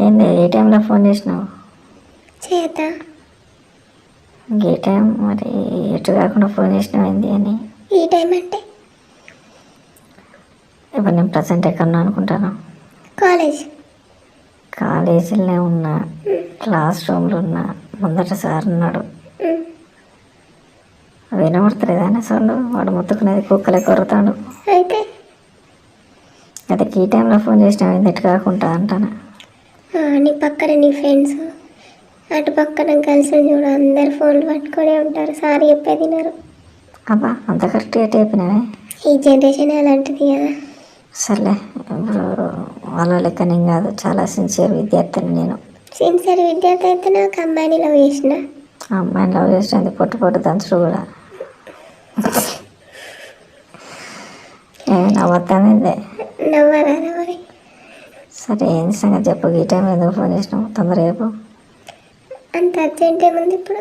ఏంది ఏ టైంలో ఫోన్ చేసినావు? చేత. ఏ టైం? మరి ఎటు కాకుండా ఫోన్ చేసినావు ఏంది అని? ఈ టైం అంటే? ఇప్పుడు నేను ప్రజెంట్ ఎక్కడున్నా అనుకుంటాను? కాలేజ్. కాలేజీలోనే ఉన్నా క్లాస్ రూమ్లో ఉన్నా ముందట సార్ ఉన్నాడు. ఉమ్. వినబడతలేదా అని సౌండ్? వాడు ముత్తుకునేది కుక్కలే కొరుతాడు. అయితే? అదే ఈ టైంలో ఫోన్ చేసినావు ఎటు కాకుండా అంటాను? నీ పక్కన నీ ఫ్రెండ్స్ అటు పక్కన కలిసి చూడు అందరు ఫోన్లు పట్టుకొని ఉంటారు. సారీ చెప్పేది వినరు అబ్బా అంత కరెక్ట్గా చెప్పినావే. ఈ జనరేషన్ అలాంటిది కదా. సర్లే ఇప్పుడు వాళ్ళ లెక్క నేను కాదు చాలా సిన్సియర్ విద్యార్థిని నేను. సిన్సియర్ విద్యార్థి అయితే నాకు అమ్మాయిని లవ్ చేసిన. అమ్మాయిని లవ్ చేసినది పొట్టు పొట్టు దంచుడు కూడా. ఏమైనా నవ్వుతానిందే నవ్వరా మరి సరే ఏంది సంగతి చెప్పు. ఈ టైం ఎందుకు ఫోన్ చేసినావు? తొందరగా చెప్పు. అంత అర్జెంట్ ఏముంది ఇప్పుడు?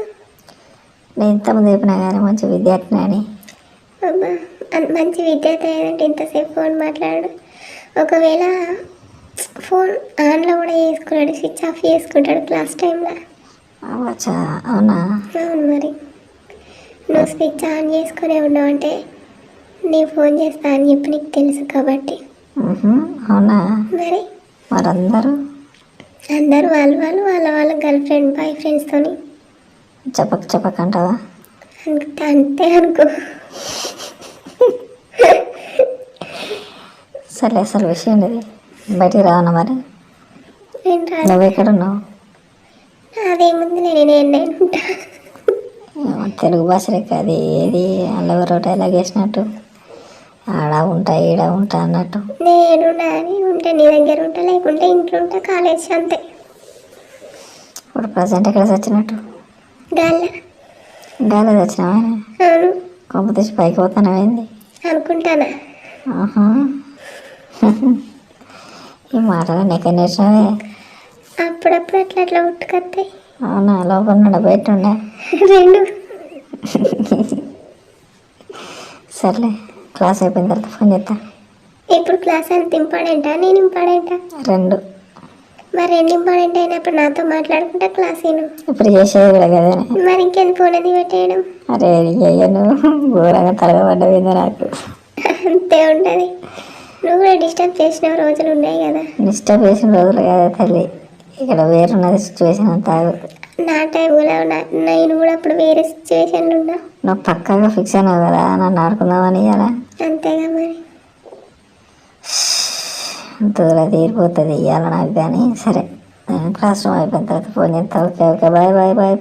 నేను ఇంతమంది చెప్పినా కానీ మంచి విద్యార్థిని అని. అబ్బా అన్- మంచి విద్యార్థి అయ్యాడంటే ఇంతసేపు ఫోన్ మాట్లాడు. ఒకవేళ ఫోన్ ఆన్లో కూడా చేసుకున్నాడు స్విచ్ ఆఫ్ చేసుకుంటాడు క్లాస్ టైంలో. అవ్వచ్చా? అవునా? అవును మరి. నువ్వు స్విచ్ ఆన్ చేసుకునే ఉన్నావు అంటే నేను ఫోన్ చేస్తా అని చెప్పి నీకు తెలుసు కాబట్టి. అవునా? మరి? మరందరూ? అందరూ వాళ్ళు వాళ్ళు వాళ్ళ వాళ్ళ గర్ల్ ఫ్రెండ్ బాయ్ ఫ్రెండ్స్తోని చెప్పక చెప్పకంటావా అంతే అంతే అనుకో. సరే అసలు విషయం ఇది బయటికి రావన్నా మరి? నువ్వు ఎక్కడ ఉన్నావు అదేముంది నేను నేను ఉంటా. తెలుగు భాష లెక్క అది ఏది అల్లవరో డైలాగ్ వేసినట్టు. ఆడ ఉంటా ఈడ ఉంటా అన్నట్టు. నేను నాని ఉంటే నీ దగ్గర ఉంటా లేకుంటే ఇంట్లో ఉంటా కాలేజ్ అంతే. ఇప్పుడు ప్రజెంట్ ఎక్కడ చచ్చినట్టు? గాల్ల గాలి చచ్చినావా? అవును. కొంప తీసి పైకి పోతానమైంది అనుకుంటానా? ఆహా. ఈ మాటలు ఎక్కడ నేర్చినవే అప్పుడప్పుడు అట్లా అట్లా ఉట్టుకొస్తాయి అవునా లోపల నుండి బయట ఉండే? రెండు. సర్లే. క్లాస్ అయిపోయిన తర్వాత ఫోన్ చేస్తా ఇప్పుడు క్లాస్ అంత ఇంపార్టెంటా? నేను ఇంపార్టెంటా? రెండు. మరి రెండు ఇంపార్టెంట్ అయినప్పుడు నాతో మాట్లాడుకుంటా క్లాస్ అయినా ఇప్పుడు చేసేది కూడా కదా మరి ఇంకెందుకు ఫోన్ అది పెట్టేయడం? అరే అయ్యను ఘోరంగా తలగబడ్డవింది నాకు. అంతే ఉంటుంది. నువ్వు కూడా డిస్టర్బ్ చేసిన రోజులు ఉన్నాయి కదా. డిస్టర్బ్ చేసిన రోజులు కదా తల్లి. ఇక్కడ వేరున్నది సిచ్యువేషన్ అంతా నా టైం కూడా నా- నేను కూడా అప్పుడు వేరే సిచ్యువేషన్లు ఉన్నా. నువ్వు పక్కాగా ఫిక్స్ అయినావు కదా నన్ను ఆడుకుందామని అలా అంతేగా మరి. దూరం తీరిపోతుంది ఇవ్వాలి నాకు కానీ. సరే నేను క్లాస్ రూమ్ అయిపోయిన తర్వాత ఫోన్ చేస్తా. Okay okay bye bye bye